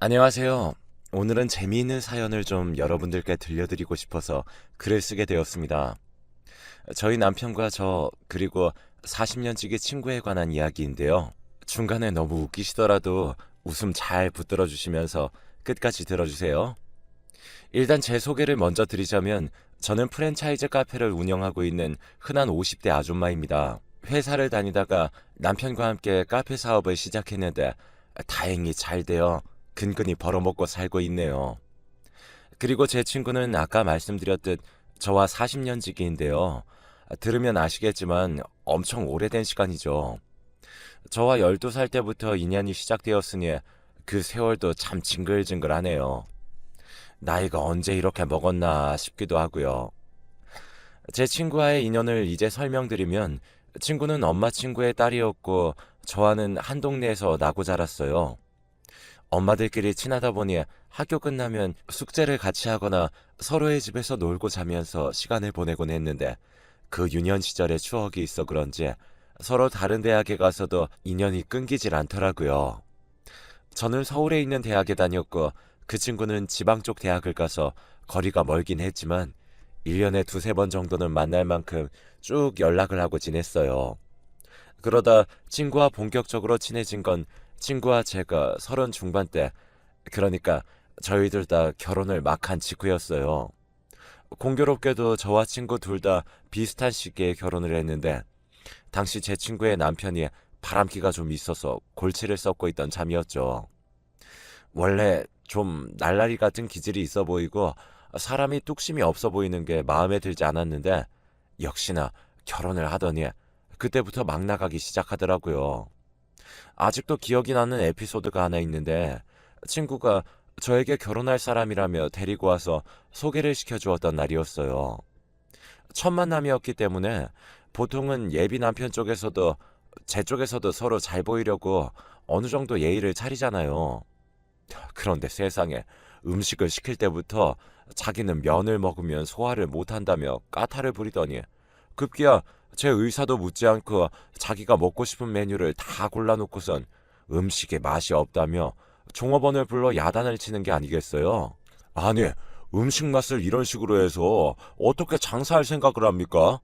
안녕하세요. 오늘은 재미있는 사연을 좀 여러분들께 들려드리고 싶어서 글을 쓰게 되었습니다. 저희 남편과 저 그리고 40년 지기 친구에 관한 이야기인데요. 중간에 너무 웃기시더라도 웃음 잘 붙들어 주시면서 끝까지 들어주세요. 일단 제 소개를 먼저 드리자면 저는 프랜차이즈 카페를 운영하고 있는 흔한 50대 아줌마입니다. 회사를 다니다가 남편과 함께 카페 사업을 시작했는데 다행히 잘 되어 근근히 벌어먹고 살고 있네요. 그리고 제 친구는 아까 말씀드렸듯 저와 40년 지기인데요. 들으면 아시겠지만 엄청 오래된 시간이죠. 저와 12살 때부터 인연이 시작되었으니 그 세월도 참 징글징글하네요. 나이가 언제 이렇게 먹었나 싶기도 하고요. 제 친구와의 인연을 이제 설명드리면 친구는 엄마 친구의 딸이었고 저와는 한 동네에서 나고 자랐어요. 엄마들끼리 친하다 보니 학교 끝나면 숙제를 같이 하거나 서로의 집에서 놀고 자면서 시간을 보내곤 했는데 그 유년 시절의 추억이 있어 그런지 서로 다른 대학에 가서도 인연이 끊기질 않더라고요. 저는 서울에 있는 대학에 다녔고 그 친구는 지방 쪽 대학을 가서 거리가 멀긴 했지만 1년에 두세 번 정도는 만날 만큼 쭉 연락을 하고 지냈어요. 그러다 친구와 본격적으로 친해진 건 친구와 제가 서른 중반 때, 그러니까 저희들 다 결혼을 막 한 직후였어요. 공교롭게도 저와 친구 둘 다 비슷한 시기에 결혼을 했는데, 당시 제 친구의 남편이 바람기가 좀 있어서 골치를 썩고 있던 참이었죠. 원래 좀 날라리 같은 기질이 있어 보이고 사람이 뚝심이 없어 보이는 게 마음에 들지 않았는데 역시나 결혼을 하더니 그때부터 막 나가기 시작하더라고요. 아직도 기억이 나는 에피소드가 하나 있는데 친구가 저에게 결혼할 사람이라며 데리고 와서 소개를 시켜주었던 날이었어요. 첫 만남이었기 때문에 보통은 예비 남편 쪽에서도 제 쪽에서도 서로 잘 보이려고 어느 정도 예의를 차리잖아요. 그런데 세상에 음식을 시킬 때부터 자기는 면을 먹으면 소화를 못한다며 까탈을 부리더니 급기야 제 의사도 묻지 않고 자기가 먹고 싶은 메뉴를 다 골라놓고선 음식에 맛이 없다며 종업원을 불러 야단을 치는 게 아니겠어요? 아니, 음식 맛을 이런 식으로 해서 어떻게 장사할 생각을 합니까?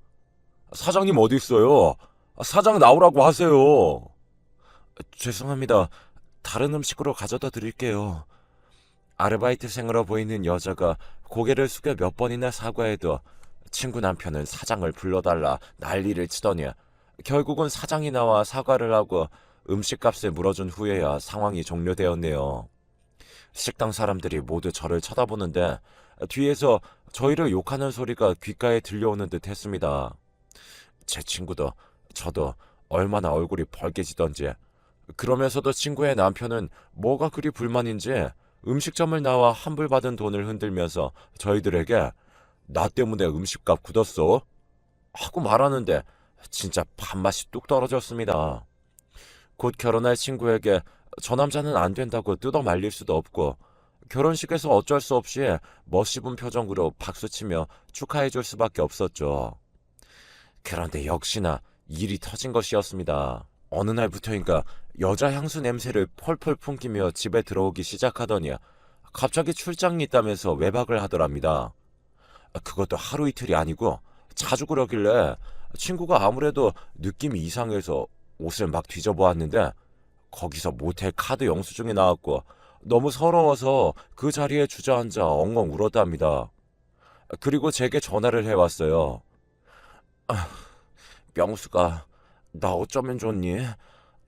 사장님 어디 있어요? 사장 나오라고 하세요. 죄송합니다. 다른 음식으로 가져다 드릴게요. 아르바이트생으로 보이는 여자가 고개를 숙여 몇 번이나 사과해도 친구 남편은 사장을 불러달라 난리를 치더니 결국은 사장이 나와 사과를 하고 음식값을 물어준 후에야 상황이 종료되었네요. 식당 사람들이 모두 저를 쳐다보는데 뒤에서 저희를 욕하는 소리가 귓가에 들려오는 듯 했습니다. 제 친구도 저도 얼마나 얼굴이 벌개지던지 그러면서도 친구의 남편은 뭐가 그리 불만인지 음식점을 나와 환불 받은 돈을 흔들면서 저희들에게 나 때문에 음식값 굳었어? 하고 말하는데 진짜 밥맛이 뚝 떨어졌습니다. 곧 결혼할 친구에게 저 남자는 안 된다고 뜯어 말릴 수도 없고 결혼식에서 어쩔 수 없이 멋있은 표정으로 박수치며 축하해 줄 수밖에 없었죠. 그런데 역시나 일이 터진 것이었습니다. 어느 날부터인가 여자 향수 냄새를 펄펄 풍기며 집에 들어오기 시작하더니 갑자기 출장이 있다면서 외박을 하더랍니다. 그것도 하루 이틀이 아니고 자주 그러길래 친구가 아무래도 느낌이 이상해서 옷을 막 뒤져보았는데 거기서 모텔 카드 영수증이 나왔고 너무 서러워서 그 자리에 주저앉아 엉엉 울었답니다. 그리고 제게 전화를 해왔어요. 아, 명수가 나 어쩌면 좋니?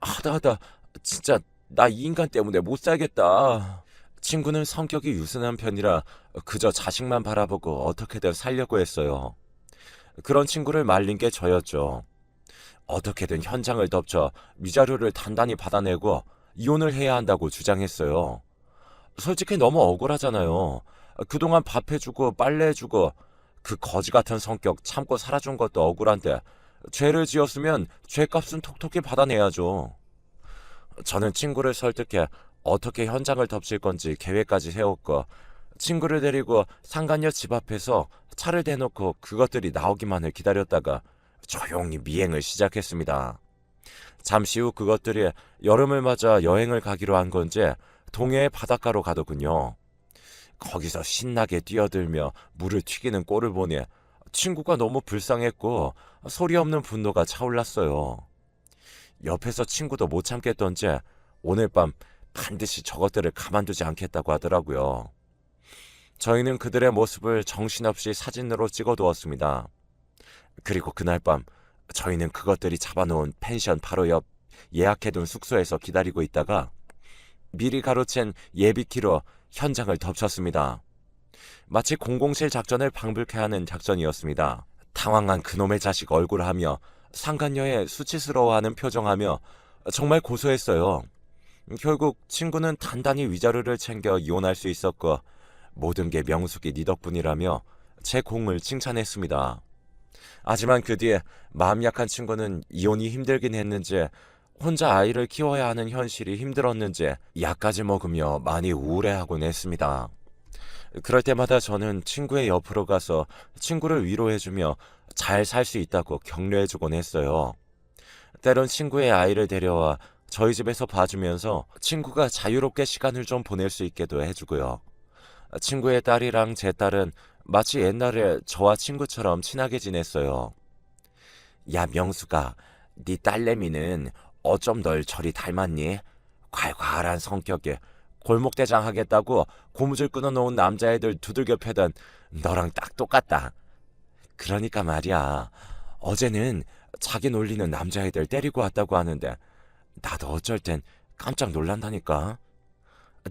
하다 하다 진짜 나 이 인간 때문에 못 살겠다. 친구는 성격이 유순한 편이라 그저 자식만 바라보고 어떻게든 살려고 했어요. 그런 친구를 말린 게 저였죠. 어떻게든 현장을 덮쳐 위자료를 단단히 받아내고 이혼을 해야 한다고 주장했어요. 솔직히 너무 억울하잖아요. 그동안 밥 해주고 빨래 해주고 그 거지 같은 성격 참고 살아준 것도 억울한데 죄를 지었으면 죄값은 톡톡히 받아내야죠. 저는 친구를 설득해 어떻게 현장을 덮칠 건지 계획까지 세웠고 친구를 데리고 상간녀 집 앞에서 차를 대놓고 그것들이 나오기만을 기다렸다가 조용히 미행을 시작했습니다. 잠시 후 그것들이 여름을 맞아 여행을 가기로 한 건지 동해의 바닷가로 가더군요. 거기서 신나게 뛰어들며 물을 튀기는 꼴을 보니 친구가 너무 불쌍했고 소리 없는 분노가 차올랐어요. 옆에서 친구도 못 참겠던지 오늘 밤 반드시 저것들을 가만두지 않겠다고 하더라고요. 저희는 그들의 모습을 정신없이 사진으로 찍어두었습니다. 그리고 그날 밤 저희는 그것들이 잡아놓은 펜션 바로 옆 예약해둔 숙소에서 기다리고 있다가 미리 가로챈 예비키로 현장을 덮쳤습니다. 마치 007 작전을 방불케 하는 작전이었습니다. 당황한 그놈의 자식 얼굴을 하며 상간녀의 수치스러워하는 표정하며 정말 고소했어요. 결국 친구는 단단히 위자료를 챙겨 이혼할 수 있었고 모든 게 명숙이 네 덕분이라며 제 공을 칭찬했습니다. 하지만 그 뒤에 마음 약한 친구는 이혼이 힘들긴 했는지 혼자 아이를 키워야 하는 현실이 힘들었는지 약까지 먹으며 많이 우울해하곤 했습니다. 그럴 때마다 저는 친구의 옆으로 가서 친구를 위로해주며 잘 살 수 있다고 격려해주곤 했어요. 때론 친구의 아이를 데려와 저희 집에서 봐주면서 친구가 자유롭게 시간을 좀 보낼 수 있게도 해주고요. 친구의 딸이랑 제 딸은 마치 옛날에 저와 친구처럼 친하게 지냈어요. 야 명수가 네 딸내미는 어쩜 널 저리 닮았니? 콸콸한 성격에 골목대장 하겠다고 고무줄 끊어놓은 남자애들 두들겨 패던 너랑 딱 똑같다. 그러니까 말이야. 어제는 자기 놀리는 남자애들 때리고 왔다고 하는데 나도 어쩔 땐 깜짝 놀란다니까.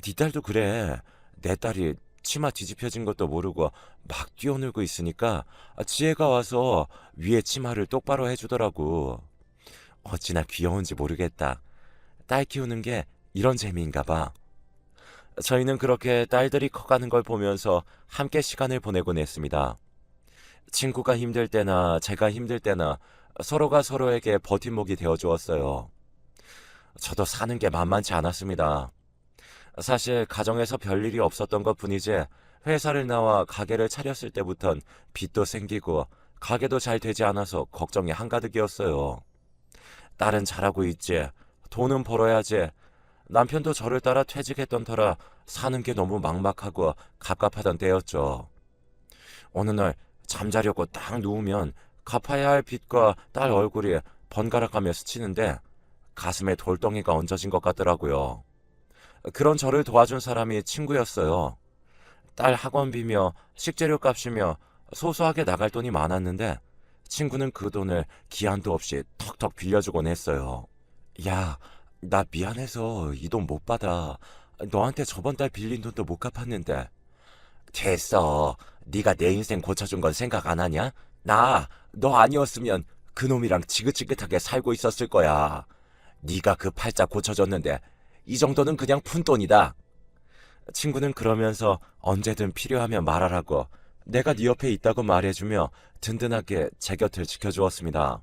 네 딸도 그래. 내 딸이 치마 뒤집혀진 것도 모르고 막 뛰어놀고 있으니까 지혜가 와서 위에 치마를 똑바로 해주더라고. 어찌나 귀여운지 모르겠다. 딸 키우는 게 이런 재미인가 봐. 저희는 그렇게 딸들이 커가는 걸 보면서 함께 시간을 보내곤 했습니다. 친구가 힘들 때나 제가 힘들 때나 서로가 서로에게 버팀목이 되어 주었어요. 저도 사는 게 만만치 않았습니다. 사실 가정에서 별일이 없었던 것 뿐이지 회사를 나와 가게를 차렸을 때부턴 빚도 생기고 가게도 잘 되지 않아서 걱정이 한가득이었어요. 딸은 잘하고 있지. 돈은 벌어야지. 남편도 저를 따라 퇴직했던 터라 사는 게 너무 막막하고 갑갑하던 때였죠. 어느 날 잠자려고 딱 누우면 갚아야 할 빚과 딸 얼굴이 번갈아가며 스치는데 가슴에 돌덩이가 얹어진 것 같더라고요. 그런 저를 도와준 사람이 친구였어요. 딸 학원비며 식재료 값이며 소소하게 나갈 돈이 많았는데 친구는 그 돈을 기한도 없이 턱턱 빌려주곤 했어요. 야, 나 미안해서 이 돈 못 받아. 너한테 저번 달 빌린 돈도 못 갚았는데. 됐어. 네가 내 인생 고쳐준 건 생각 안 하냐? 나 너 아니었으면 그놈이랑 지긋지긋하게 살고 있었을 거야. 네가 그 팔자 고쳐줬는데 이 정도는 그냥 푼돈이다. 친구는 그러면서 언제든 필요하면 말하라고 내가 네 옆에 있다고 말해주며 든든하게 제 곁을 지켜주었습니다.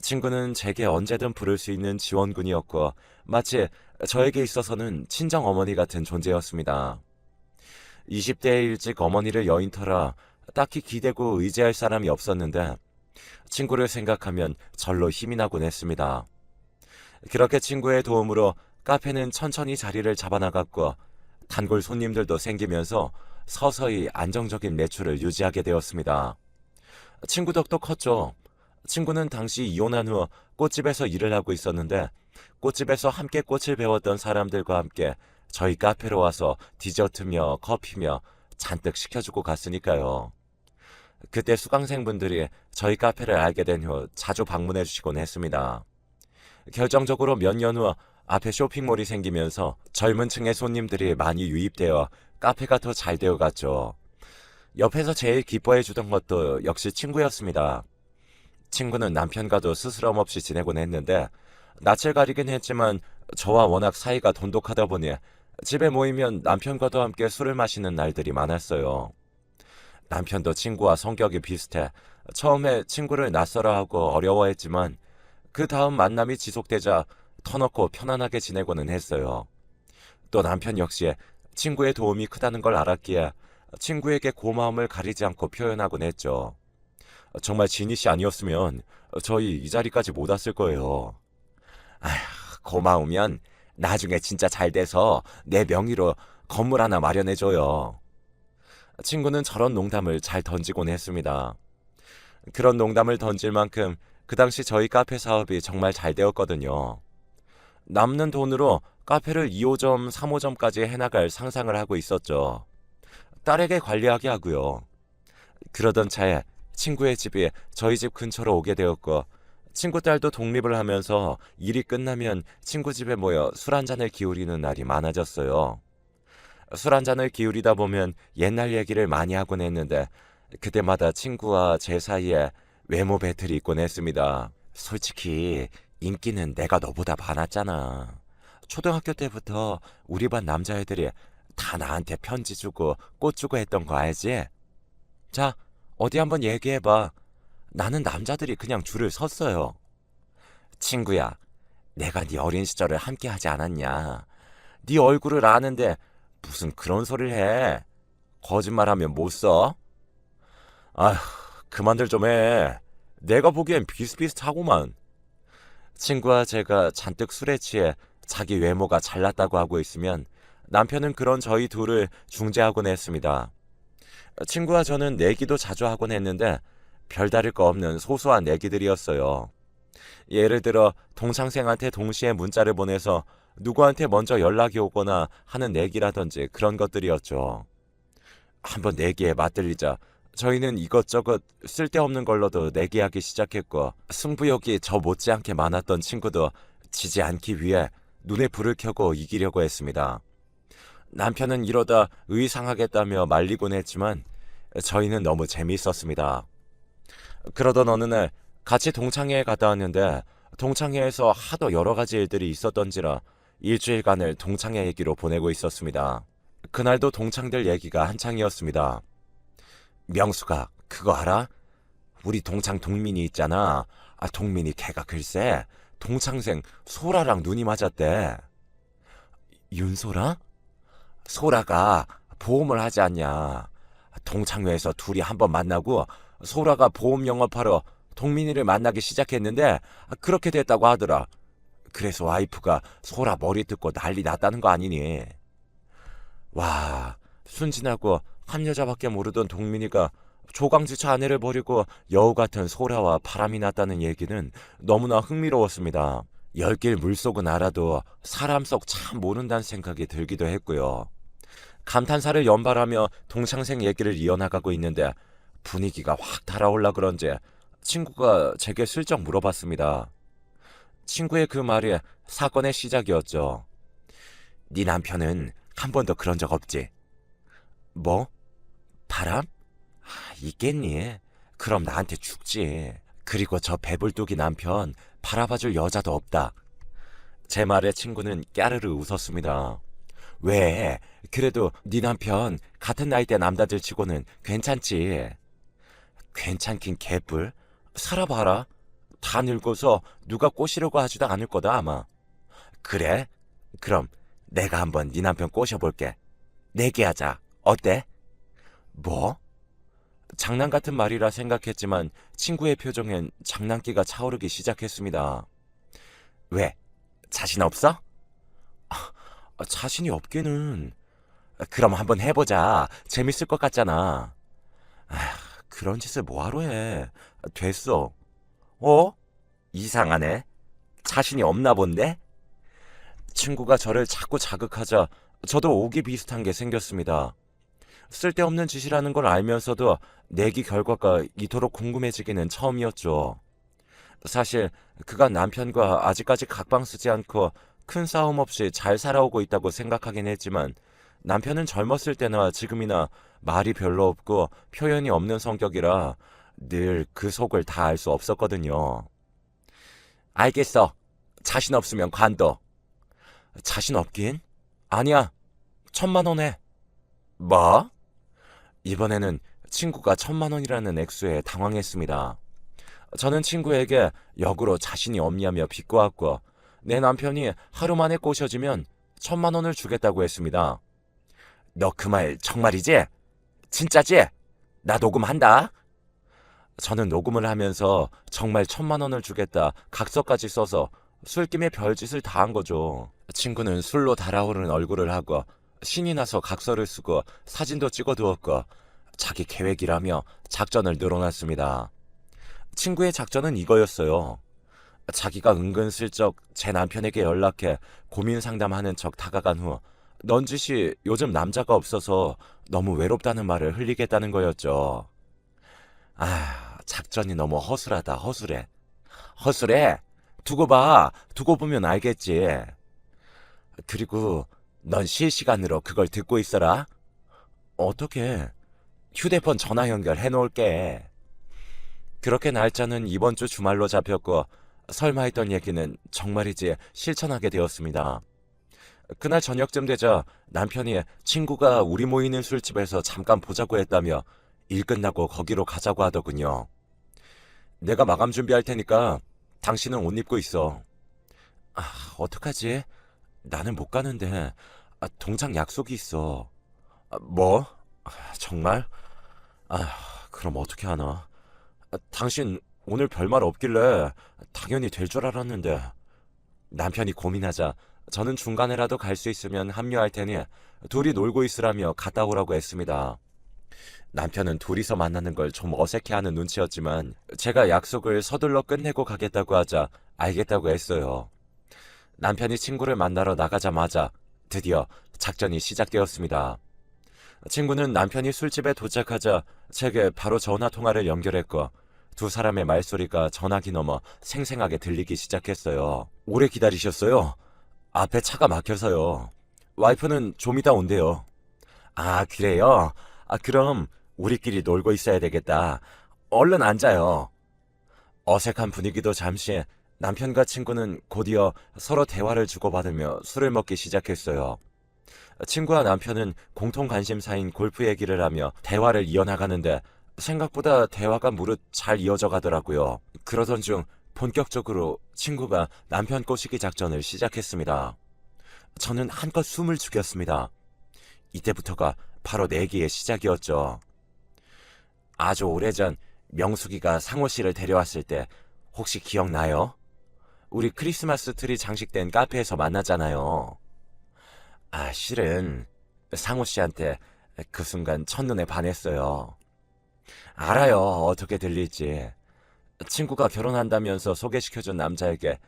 친구는 제게 언제든 부를 수 있는 지원군이었고 마치 저에게 있어서는 친정 어머니 같은 존재였습니다. 20대에 일찍 어머니를 여인 터라 딱히 기대고 의지할 사람이 없었는데 친구를 생각하면 절로 힘이 나곤 했습니다. 그렇게 친구의 도움으로 카페는 천천히 자리를 잡아나갔고 단골 손님들도 생기면서 서서히 안정적인 매출을 유지하게 되었습니다. 친구 덕도 컸죠. 친구는 당시 이혼한 후 꽃집에서 일을 하고 있었는데 꽃집에서 함께 꽃을 배웠던 사람들과 함께 저희 카페로 와서 디저트며 커피며 잔뜩 시켜주고 갔으니까요. 그때 수강생분들이 저희 카페를 알게 된 후 자주 방문해 주시곤 했습니다. 결정적으로 몇 년 후 앞에 쇼핑몰이 생기면서 젊은 층의 손님들이 많이 유입되어 카페가 더 잘 되어 갔죠. 옆에서 제일 기뻐해 주던 것도 역시 친구였습니다. 친구는 남편과도 스스럼 없이 지내곤 했는데 낯을 가리긴 했지만 저와 워낙 사이가 돈독하다 보니 집에 모이면 남편과도 함께 술을 마시는 날들이 많았어요. 남편도 친구와 성격이 비슷해 처음에 친구를 낯설어하고 어려워했지만 그 다음 만남이 지속되자 터놓고 편안하게 지내고는 했어요. 또 남편 역시 친구의 도움이 크다는 걸 알았기에 친구에게 고마움을 가리지 않고 표현하곤 했죠. 정말 지니 씨 아니었으면 저희 이 자리까지 못 왔을 거예요. 아휴, 고마우면 나중에 진짜 잘 돼서 내 명의로 건물 하나 마련해줘요. 친구는 저런 농담을 잘 던지곤 했습니다. 그런 농담을 던질 만큼 그 당시 저희 카페 사업이 정말 잘 되었거든요. 남는 돈으로 카페를 2호점, 3호점까지 해나갈 상상을 하고 있었죠. 딸에게 관리하게 하고요. 그러던 차에 친구의 집이 저희 집 근처로 오게 되었고 친구 딸도 독립을 하면서 일이 끝나면 친구 집에 모여 술 한 잔을 기울이는 날이 많아졌어요. 술 한 잔을 기울이다 보면 옛날 얘기를 많이 하곤 했는데 그때마다 친구와 제 사이에 외모 배틀이 있곤 했습니다. 솔직히 인기는 내가 너보다 많았잖아. 초등학교 때부터 우리 반 남자애들이 다 나한테 편지 주고 꽃 주고 했던 거 알지? 자, 어디 한번 얘기해봐. 나는 남자들이 그냥 줄을 섰어요. 친구야, 내가 네 어린 시절을 함께 하지 않았냐? 네 얼굴을 아는데 무슨 그런 소리를 해? 거짓말하면 못 써? 아휴, 그만들 좀 해. 내가 보기엔 비슷비슷하고만. 친구와 제가 잔뜩 술에 취해 자기 외모가 잘났다고 하고 있으면 남편은 그런 저희 둘을 중재하곤 했습니다. 친구와 저는 내기도 자주 하곤 했는데 별다를 거 없는 소소한 내기들이었어요. 예를 들어 동창생한테 동시에 문자를 보내서 누구한테 먼저 연락이 오거나 하는 내기라든지 그런 것들이었죠. 한번 내기에 맞들리자 저희는 이것저것 쓸데없는 걸로도 내기하기 시작했고 승부욕이 저 못지않게 많았던 친구도 지지 않기 위해 눈에 불을 켜고 이기려고 했습니다. 남편은 이러다 의상하겠다며 말리곤 했지만 저희는 너무 재미있었습니다. 그러던 어느 날 같이 동창회에 갔다 왔는데 동창회에서 하도 여러 가지 일들이 있었던지라 일주일간을 동창회 얘기로 보내고 있었습니다. 그날도 동창들 얘기가 한창이었습니다. 명수가 그거 알아? 우리 동창 동민이 있잖아. 아 동민이 걔가 글쎄 동창생 소라랑 눈이 맞았대. 윤소라? 소라가 보험을 하지 않냐. 동창회에서 둘이 한번 만나고 소라가 보험 영업하러 동민이를 만나기 시작했는데 그렇게 됐다고 하더라. 그래서 와이프가 소라 머리 뜯고 난리 났다는 거 아니니? 와, 순진하고 한 여자밖에 모르던 동민이가 조강지처 아내를 버리고 여우 같은 소라와 바람이 났다는 얘기는 너무나 흥미로웠습니다. 열길 물속은 알아도 사람 속 참 모른다는 생각이 들기도 했고요. 감탄사를 연발하며 동창생 얘기를 이어나가고 있는데 분위기가 확 달아올라 그런지 친구가 제게 슬쩍 물어봤습니다. 친구의 그 말이 사건의 시작이었죠. 네 남편은 한 번도 그런 적 없지? 뭐? 바람? 아, 있겠니? 그럼 나한테 죽지. 그리고 저 배불뚝이 남편 바라봐줄 여자도 없다. 제 말에 친구는 까르르 웃었습니다. 왜? 그래도 네 남편 같은 나이대 남자들 치고는 괜찮지. 괜찮긴 개뿔. 살아봐라. 다 늙어서 누가 꼬시려고 하지도 않을 거다 아마. 그래? 그럼 내가 한번 네 남편 꼬셔볼게. 내기하자. 어때? 뭐? 장난 같은 말이라 생각했지만 친구의 표정엔 장난기가 차오르기 시작했습니다. 왜? 자신 없어? 아, 자신이 없기는. 그럼 한번 해보자. 재밌을 것 같잖아. 아, 그런 짓을 뭐하러 해. 됐어. 어? 이상하네. 자신이 없나 본데? 친구가 저를 자꾸 자극하자 저도 오기 비슷한 게 생겼습니다. 쓸데없는 짓이라는 걸 알면서도 내기 결과가 이토록 궁금해지기는 처음이었죠. 사실 그가 남편과 아직까지 각방 쓰지 않고 큰 싸움 없이 잘 살아오고 있다고 생각하긴 했지만 남편은 젊었을 때나 지금이나 말이 별로 없고 표현이 없는 성격이라 늘 그 속을 다 알 수 없었거든요. 알겠어. 자신 없으면 관둬. 자신 없긴? 아니야. 천만 원에. 뭐? 이번에는 친구가 천만 원이라는 액수에 당황했습니다. 저는 친구에게 역으로 자신이 없냐며 비꼬았고 내 남편이 하루 만에 꼬셔지면 천만 원을 주겠다고 했습니다. 너 그 말 정말이지? 진짜지? 나 녹음한다. 저는 녹음을 하면서 정말 천만 원을 주겠다 각서까지 써서 술김에 별짓을 다 한 거죠. 친구는 술로 달아오르는 얼굴을 하고 신이 나서 각서를 쓰고 사진도 찍어두었고 자기 계획이라며 작전을 늘어놨습니다. 친구의 작전은 이거였어요. 자기가 은근슬쩍 제 남편에게 연락해 고민 상담하는 척 다가간 후 넌지시 요즘 남자가 없어서 너무 외롭다는 말을 흘리겠다는 거였죠. 아, 작전이 너무 허술하다, 허술해. 허술해? 두고 봐. 두고 보면 알겠지. 그리고 넌 실시간으로 그걸 듣고 있어라. 어떻게? 휴대폰 전화 연결해 놓을게. 그렇게 날짜는 이번 주 주말로 잡혔고 설마 했던 얘기는 정말이지 실천하게 되었습니다. 그날 저녁쯤 되자 남편이 친구가 우리 모이는 술집에서 잠깐 보자고 했다며 일 끝나고 거기로 가자고 하더군요. 내가 마감 준비할 테니까 당신은 옷 입고 있어. 아, 어떡하지? 나는 못 가는데 아, 동장 약속이 있어. 아, 뭐? 아, 정말? 아, 그럼 어떻게 하나? 아, 당신 오늘 별말 없길래 당연히 될 줄 알았는데 남편이 고민하자 저는 중간에라도 갈 수 있으면 합류할 테니 둘이 놀고 있으라며 갔다 오라고 했습니다. 남편은 둘이서 만나는 걸 좀 어색해하는 눈치였지만 제가 약속을 서둘러 끝내고 가겠다고 하자 알겠다고 했어요. 남편이 친구를 만나러 나가자마자 드디어 작전이 시작되었습니다. 친구는 남편이 술집에 도착하자 제게 바로 전화 통화를 연결했고 두 사람의 말소리가 전화기 넘어 생생하게 들리기 시작했어요. 오래 기다리셨어요? 앞에 차가 막혀서요. 와이프는 좀 이따 온대요. 아, 그래요? 아, 그럼 우리끼리 놀고 있어야 되겠다. 얼른 앉아요. 어색한 분위기도 잠시 남편과 친구는 곧이어 서로 대화를 주고받으며 술을 먹기 시작했어요. 친구와 남편은 공통 관심사인 골프 얘기를 하며 대화를 이어나가는데 생각보다 대화가 무릇 잘 이어져 가더라고요. 그러던 중 본격적으로 친구가 남편 꼬시기 작전을 시작했습니다. 저는 한껏 숨을 죽였습니다. 이때부터가 바로 내기의 시작이었죠. 아주 오래전 명숙이가 상호 씨를 데려왔을 때 혹시 기억나요? 우리 크리스마스 트리 장식된 카페에서 만나잖아요. 아, 실은 상호 씨한테 그 순간 첫눈에 반했어요. 알아요. 어떻게 들릴지. 친구가 결혼한다면서 소개시켜준 남자에게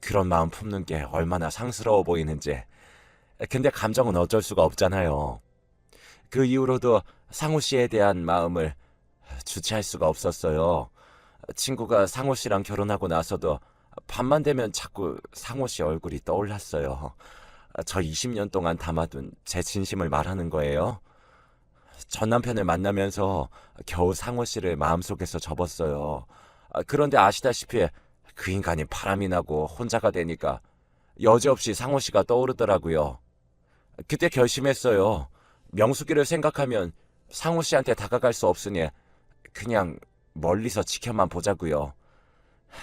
그런 마음 품는 게 얼마나 상스러워 보이는지. 근데 감정은 어쩔 수가 없잖아요. 그 이후로도 상우 씨에 대한 마음을 주체할 수가 없었어요. 친구가 상호 씨랑 결혼하고 나서도 밤만 되면 자꾸 상호 씨 얼굴이 떠올랐어요. 저 20년 동안 담아둔 제 진심을 말하는 거예요. 전 남편을 만나면서 겨우 상호 씨를 마음속에서 접었어요. 아, 그런데 아시다시피 그 인간이 바람이 나고 혼자가 되니까 여지없이 상호 씨가 떠오르더라고요. 그때 결심했어요. 명수기를 생각하면 상호 씨한테 다가갈 수 없으니 그냥 멀리서 지켜만 보자고요.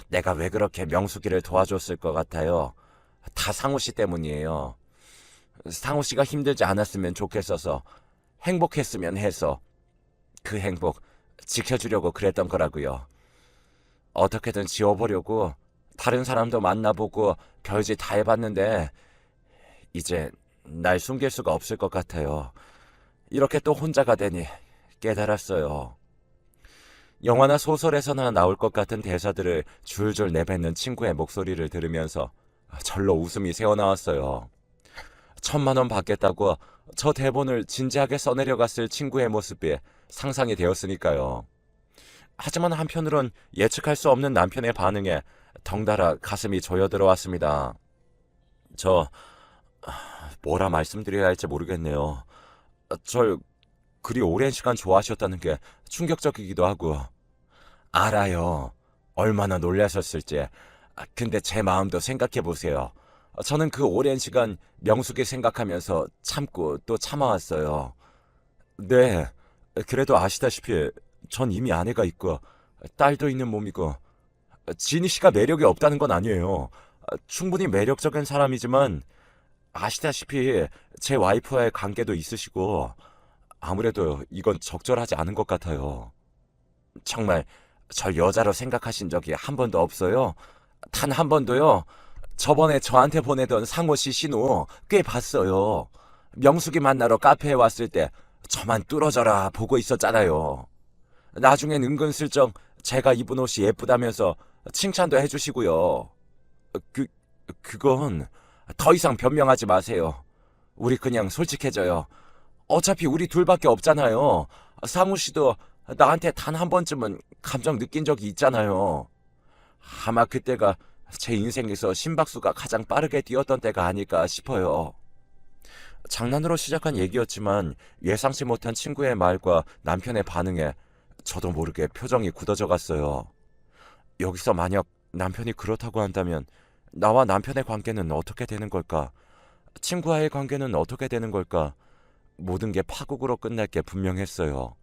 내가 왜 그렇게 명수기를 도와줬을 것 같아요. 다 상호 씨 때문이에요. 상호 씨가 힘들지 않았으면 좋겠어서 행복했으면 해서 그 행복 지켜주려고 그랬던 거라고요. 어떻게든 지워보려고 다른 사람도 만나보고 별짓 다 해봤는데 이제 날 숨길 수가 없을 것 같아요. 이렇게 또 혼자가 되니 깨달았어요. 영화나 소설에서나 나올 것 같은 대사들을 줄줄 내뱉는 친구의 목소리를 들으면서 절로 웃음이 새어나왔어요. 천만 원 받겠다고 저 대본을 진지하게 써내려 갔을 친구의 모습이 상상이 되었으니까요. 하지만 한편으론 예측할 수 없는 남편의 반응에 덩달아 가슴이 조여들어왔습니다. 저 뭐라 말씀드려야 할지 모르겠네요. 절 그리 오랜 시간 좋아하셨다는 게 충격적이기도 하고 알아요. 얼마나 놀라셨을지. 아, 근데 제 마음도 생각해 보세요. 저는 그 오랜 시간 명숙이 생각하면서 참고 또 참아왔어요. 네. 그래도 아시다시피 전 이미 아내가 있고 딸도 있는 몸이고 지니 씨가 매력이 없다는 건 아니에요. 충분히 매력적인 사람이지만 아시다시피 제 와이프와의 관계도 있으시고 아무래도 이건 적절하지 않은 것 같아요. 정말 절 여자로 생각하신 적이 한 번도 없어요. 단 한 번도요. 저번에 저한테 보내던 상호 씨 신호 꽤 봤어요. 명숙이 만나러 카페에 왔을 때 저만 뚫어져라 보고 있었잖아요. 나중엔 은근슬쩍 제가 입은 옷이 예쁘다면서 칭찬도 해주시고요. 그, 그건 더 이상 변명하지 마세요. 우리 그냥 솔직해져요. 어차피 우리 둘밖에 없잖아요. 상우 씨도 나한테 단 한 번쯤은 감정 느낀 적이 있잖아요. 아마 그때가 제 인생에서 심박수가 가장 빠르게 뛰었던 때가 아닐까 싶어요. 장난으로 시작한 얘기였지만 예상치 못한 친구의 말과 남편의 반응에 저도 모르게 표정이 굳어져 갔어요. 여기서 만약 남편이 그렇다고 한다면 나와 남편의 관계는 어떻게 되는 걸까? 친구와의 관계는 어떻게 되는 걸까? 모든 게 파국으로 끝날 게 분명했어요.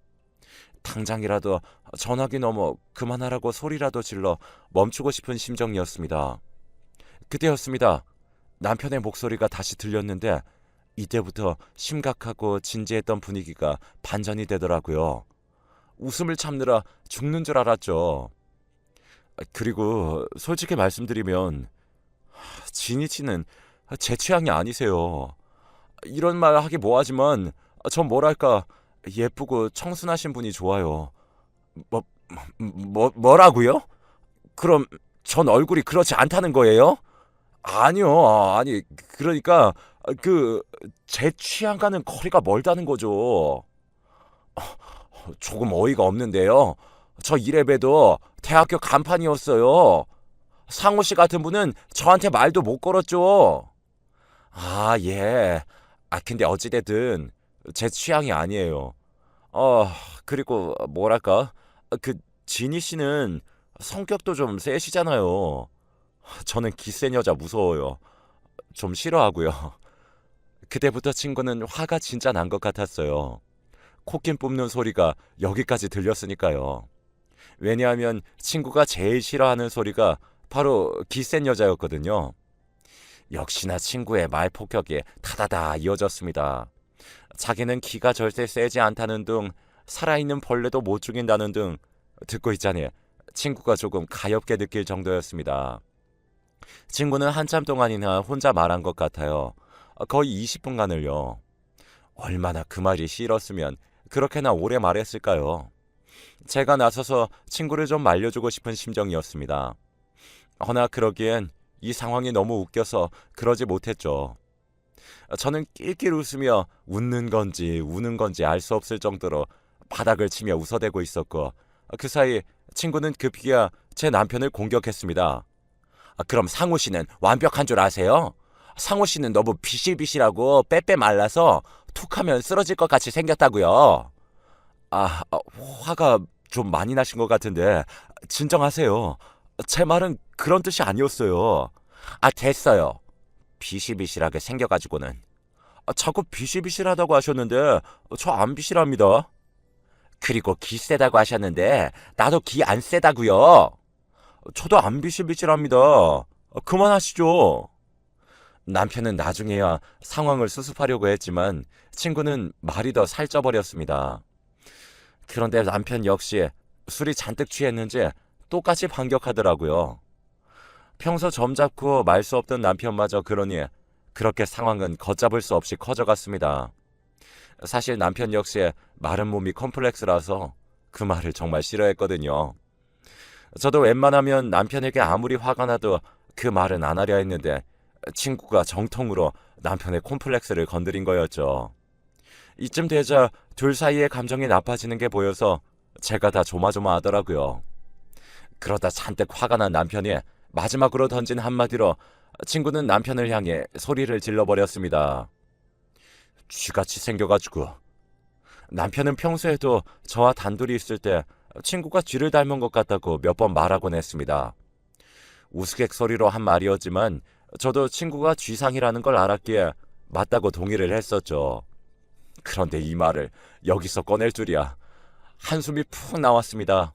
당장이라도 전화기 넘어 그만하라고 소리라도 질러 멈추고 싶은 심정이었습니다. 그때였습니다. 남편의 목소리가 다시 들렸는데 이때부터 심각하고 진지했던 분위기가 반전이 되더라고요. 웃음을 참느라 죽는 줄 알았죠. 그리고 솔직히 말씀드리면 진이치는 제 취향이 아니세요. 이런 말 하기 뭐하지만 전 뭐랄까 예쁘고 청순하신 분이 좋아요. 뭐, 뭐 뭐라고요? 그럼 전 얼굴이 그렇지 않다는 거예요? 아니요. 아니 그러니까 그 제 취향과는 거리가 멀다는 거죠. 조금 어이가 없는데요. 저 이래봬도 대학교 간판이었어요. 상호 씨 같은 분은 저한테 말도 못 걸었죠. 아, 예. 아, 근데 어찌됐든 제 취향이 아니에요. 어, 그리고 뭐랄까? 그 지니 씨는 성격도 좀 세시잖아요. 저는 기센 여자 무서워요. 좀 싫어하고요. 그때부터 친구는 화가 진짜 난 것 같았어요. 코낀 뽑는 소리가 여기까지 들렸으니까요. 왜냐하면 친구가 제일 싫어하는 소리가 바로 기센 여자였거든요. 역시나 친구의 말 폭격이 다다다 이어졌습니다. 자기는 기가 절대 세지 않다는 등 살아있는 벌레도 못 죽인다는 등 듣고 있자니 친구가 조금 가엽게 느낄 정도였습니다. 친구는 한참 동안이나 혼자 말한 것 같아요. 거의 20분간을요. 얼마나 그 말이 싫었으면 그렇게나 오래 말했을까요? 제가 나서서 친구를 좀 말려주고 싶은 심정이었습니다. 허나 그러기엔 이 상황이 너무 웃겨서 그러지 못했죠. 저는 낄낄 웃으며 웃는 건지 우는 건지 알 수 없을 정도로 바닥을 치며 웃어대고 있었고 그 사이 친구는 급기야 제 남편을 공격했습니다. 아, 그럼 상우 씨는 완벽한 줄 아세요? 상우 씨는 너무 비실비실하고 빼빼 말라서 툭하면 쓰러질 것 같이 생겼다고요. 아, 아, 화가 좀 많이 나신 것 같은데 진정하세요. 제 말은 그런 뜻이 아니었어요. 아, 됐어요. 비실비실하게 생겨가지고는. 아, 자꾸 비실비실하다고 하셨는데 저 안 비실합니다. 그리고 기 세다고 하셨는데 나도 기 안 세다고요. 저도 안 비실비실합니다. 아, 그만하시죠. 남편은 나중에야 상황을 수습하려고 했지만 친구는 말이 더 살쪄버렸습니다. 그런데 남편 역시 술이 잔뜩 취했는지 똑같이 반격하더라고요. 평소 점 잡고 말 수 없던 남편마저 그러니 그렇게 상황은 걷잡을 수 없이 커져갔습니다. 사실 남편 역시 마른 몸이 컴플렉스라서 그 말을 정말 싫어했거든요. 저도 웬만하면 남편에게 아무리 화가 나도 그 말은 안 하려 했는데 친구가 정통으로 남편의 콤플렉스를 건드린 거였죠. 이쯤 되자 둘 사이의 감정이 나빠지는 게 보여서 제가 다 조마조마하더라고요. 그러다 잔뜩 화가 난 남편이 마지막으로 던진 한마디로 친구는 남편을 향해 소리를 질러버렸습니다. 쥐같이 생겨가지고. 남편은 평소에도 저와 단둘이 있을 때 친구가 쥐를 닮은 것 같다고 몇 번 말하곤 했습니다. 우스갯소리로 한 말이었지만 저도 친구가 쥐상이라는 걸 알았기에 맞다고 동의를 했었죠. 그런데 이 말을 여기서 꺼낼 줄이야. 한숨이 푹 나왔습니다.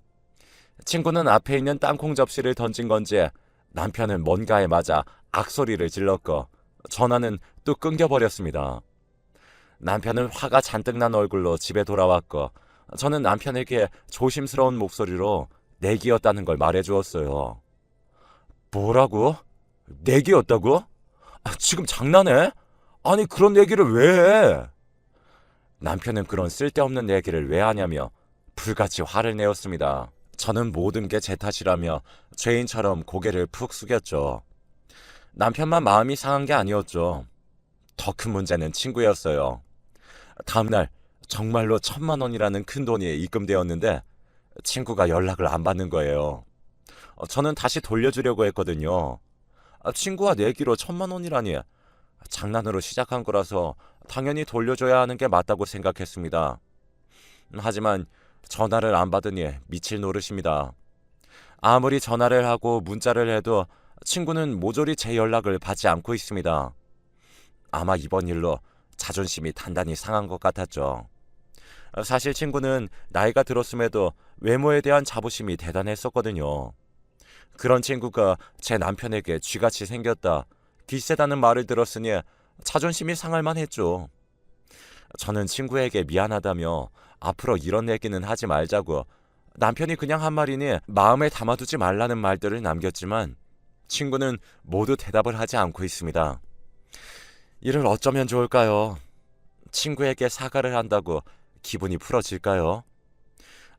친구는 앞에 있는 땅콩 접시를 던진 건지 남편은 뭔가에 맞아 악소리를 질렀고 전화는 또 끊겨버렸습니다. 남편은 화가 잔뜩 난 얼굴로 집에 돌아왔고 저는 남편에게 조심스러운 목소리로 내기였다는 걸 말해주었어요. 뭐라고? 내기였다고? 아, 지금 장난해? 아니 그런 얘기를 왜 해? 남편은 그런 쓸데없는 얘기를 왜 하냐며 불같이 화를 내었습니다. 저는 모든 게 제 탓이라며 죄인처럼 고개를 푹 숙였죠. 남편만 마음이 상한 게 아니었죠. 더 큰 문제는 친구였어요. 다음날 정말로 천만 원이라는 큰 돈이 입금되었는데 친구가 연락을 안 받는 거예요. 어, 저는 다시 돌려주려고 했거든요. 아, 친구와 내기로 천만 원이라니 장난으로 시작한 거라서 당연히 돌려줘야 하는 게 맞다고 생각했습니다. 음, 하지만 전화를 안 받으니 미칠 노릇입니다. 아무리 전화를 하고 문자를 해도 친구는 모조리 제 연락을 받지 않고 있습니다. 아마 이번 일로 자존심이 단단히 상한 것 같았죠. 사실 친구는 나이가 들었음에도 외모에 대한 자부심이 대단했었거든요. 그런 친구가 제 남편에게 쥐같이 생겼다, 기세다는 말을 들었으니 자존심이 상할 만했죠. 저는 친구에게 미안하다며 앞으로 이런 얘기는 하지 말자고 남편이 그냥 한 말이니 마음에 담아두지 말라는 말들을 남겼지만 친구는 모두 대답을 하지 않고 있습니다. 이를 어쩌면 좋을까요? 친구에게 사과를 한다고 기분이 풀어질까요?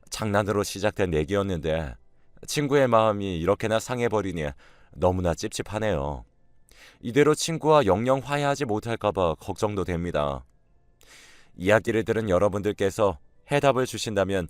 장난으로 시작된 얘기였는데 친구의 마음이 이렇게나 상해버리니 너무나 찝찝하네요. 이대로 친구와 영영 화해하지 못할까봐 걱정도 됩니다. 이야기를 들은 여러분들께서 해답을 주신다면